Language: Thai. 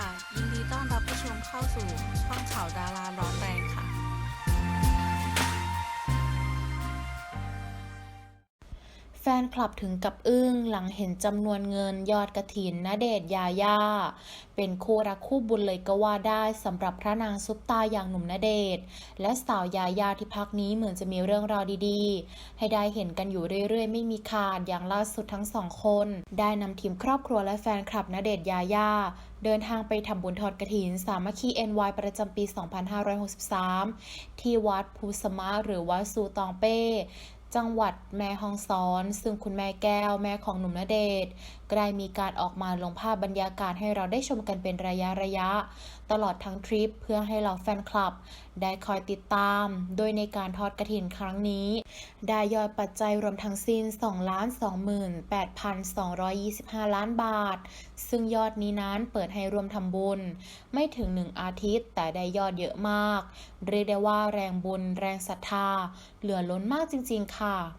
ค่ะ ยินดีต้อนรับผู้ชมเข้าสู่ช่องข่าวดารา แฟนคลับถึงกับอึ้งหลังเห็นจำนวนเงินยอดกระถินณเดชยาย่า เป็นคู่รักคู่บุญเลยก็ว่าได้สำหรับพระนางซุปตาอย่างหนุ่มณเดชน์และสาวยาย่าที่พักนี้เหมือนจะมีเรื่องราวดีๆ ให้ได้เห็นกันอยู่เรื่อยๆ ไม่มีขาดอย่างล่าสุดทั้งสองคน ได้นำทีมครอบครัวและแฟนคลับณเดชยาย่าเดินทางไปทำบุญทอดกระถิน สามัคคี NY ประจำปี 2563 ที่วัดภูสมะหรือวัดซูตองเป้ จังหวัดแม่ฮองสอน ซึ่งคุณแม่แก้วแม่ของหนุ่มณเดชน์ก็ได้มีการออกมาลงภาพบรรยากาศให้เราได้ชมกันเป็นระยะระยะ ตลอดทั้งทริปเพื่อให้เราแฟนคลับ ได้คอยติดตาม โดยในการทอดกระถินครั้งนี้ ได้ยอดปัจจัยรวมทั้งสิ้น2 28,225 ล้านบาท ซึ่งยอดนี้นั้นเปิดให้รวมทำบุญ ไม่ถึง 1 อาทิตย์ แต่ได้ยอดเยอะมาก เรียกได้ว่าแรงบุญ แรงศรัทธา เหลือล้นมากจริง ๆค่ะ哈